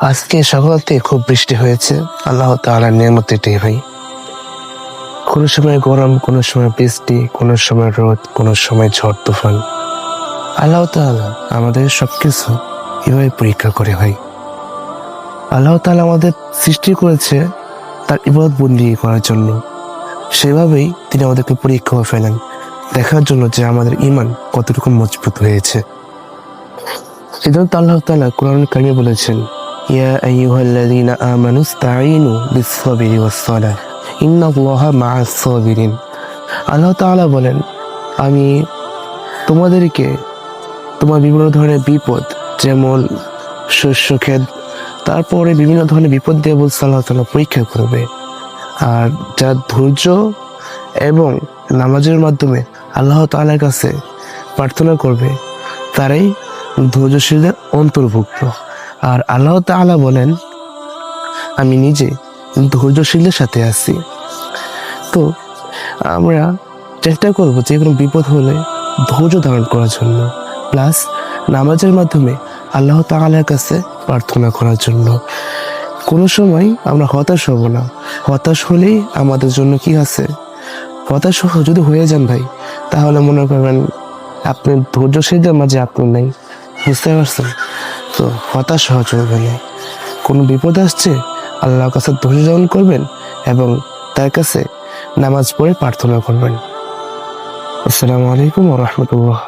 আজকে সকালতে খুব বৃষ্টি হয়েছে। আল্লাহ তাআলার নিয়ামত এটাই ভাই। কোনো সময় গরম, কোনো সময় বৃষ্টি, কোনো সময় রোদ, কোনো সময় ঝড় তুফান। আল্লাহ তাআলা আমাদের সবকিছু এভাবে পরীক্ষা করে ভাই। আল্লাহ তাআলা আমাদের সৃষ্টি করেছে তার ইবাদত বন্দি করার জন্য। সেভাবেই তিনি আমাদেরকে পরীক্ষা ফেলেন। দেখার জন্য যে আমাদের ইমান কতটুকু মজবুত হয়েছে। এজন্য তো আল্লাহ তাআলা কোরআন কারিমে বলেছেন ইয়া আইয়ুহাল্লাযীনা আমানু ইসতাঈনু বিস-সাবরি ওয়াস-সালাহ ইন্নাল্লাহা মা'আস সাবিরিন আল্লাহ তাআলা বলেন, আমি তোমাদেরকে তোমার বিভিন্ন ধরনের বিপদ, যেমন শস্য ক্ষেত, তারপরে বিভিন্ন ধরনের বিপদ দিয়ে বলছে আল্লাহ তাআলা পরীক্ষা করবে। আর যার ধৈর্য এবং নামাজের মাধ্যমে আল্লাহ তাআলার কাছে প্রার্থনা করবে, তারাই ধৈর্যশীলদের অন্তর্ভুক্ত। আর আল্লাহ তাআলা বলেন, আমি নিজে ধৈর্যশীলের সাথে আছি। তো আমরা চেষ্টা করব যে কোনো বিপদ হলে ধৈর্য ধারণ করার জন্য, প্লাস নামাজের মাধ্যমে আল্লাহ তাআলার কাছে প্রার্থনা করার জন্য। কোনো সময় আমরা হতাশ হব না। হতাশ হলেই আমাদের জন্য কি আছে? হতাশ যদি হয়ে যান ভাই, তাহলে মনে করবেন আপনি ধৈর্যশীলদের মাঝে আপনি নেই। বুঝতে পারছেন? তো হতাশ হওয়া চলবে না কোনো বিপদ আসছে, আল্লাহর কাছে ধৈর্য ধারণ করবেন এবং তার কাছে নামাজ পড়ে প্রার্থনা করবেন। আসসালামু আলাইকুম রহমতুল্লাহ।